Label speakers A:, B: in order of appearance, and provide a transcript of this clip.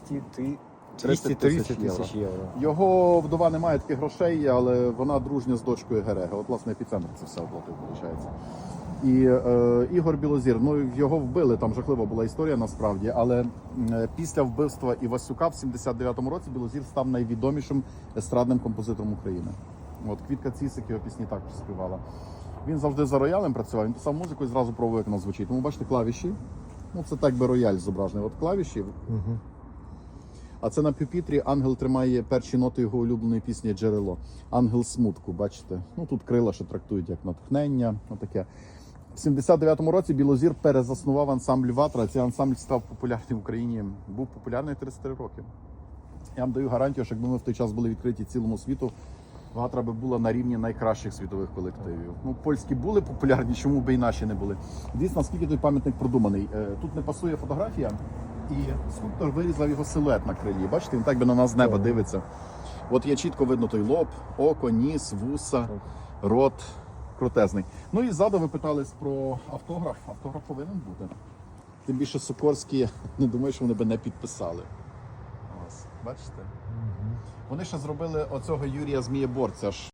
A: 200 ти...
B: 30
A: 200
B: тисяч
A: 30 євро.
B: Його вдова не має таких грошей, але вона дружня з дочкою Герега. От, власне, епіцентр це все оплатив, виходить. І е, Ігор Білозір, ну його вбили, там жахлива була історія насправді. Але е, після вбивства Івасюка в 79-му році Білозір став найвідомішим естрадним композитором України. От Квітка Цісик його пісні також співала. Він завжди за роялем працював, він писав музику і зразу пробував, як вона звучить. Тому бачите, клавіші. Ну, це так би рояль зображений. От клавіші,
A: Угу.
B: А це на пюпітрі ангел тримає перші ноти його улюбленої пісні Джерело. Ангел смутку, бачите? Ну тут крила ще трактують як натхнення. Отаке. В 79-му році Білозір перезаснував ансамбль Ватра. Цей ансамбль став популярним в Україні. Був популярний 33 роки. Я вам даю гарантію, що якби ми в той час були відкриті цілому світу, Ватра би була на рівні найкращих світових колективів. Ну, польські були популярні, чому би і наші не були. Дійсно, наскільки той пам'ятник продуманий. Е, Тут не пасує фотографія, і скульптор вирізав його силует на крилі. Бачите, він так би на нас з неба
A: Так.
B: дивиться. От є чітко видно той лоб, око, ніс, вуса, рот. Крутезний. Ну і ззаду ви питались про автограф. Автограф повинен бути. Тим більше Сокорські, не думаю, що вони би не підписали. Ось, бачите? Вони ще зробили оцього Юрія Змієборця. ж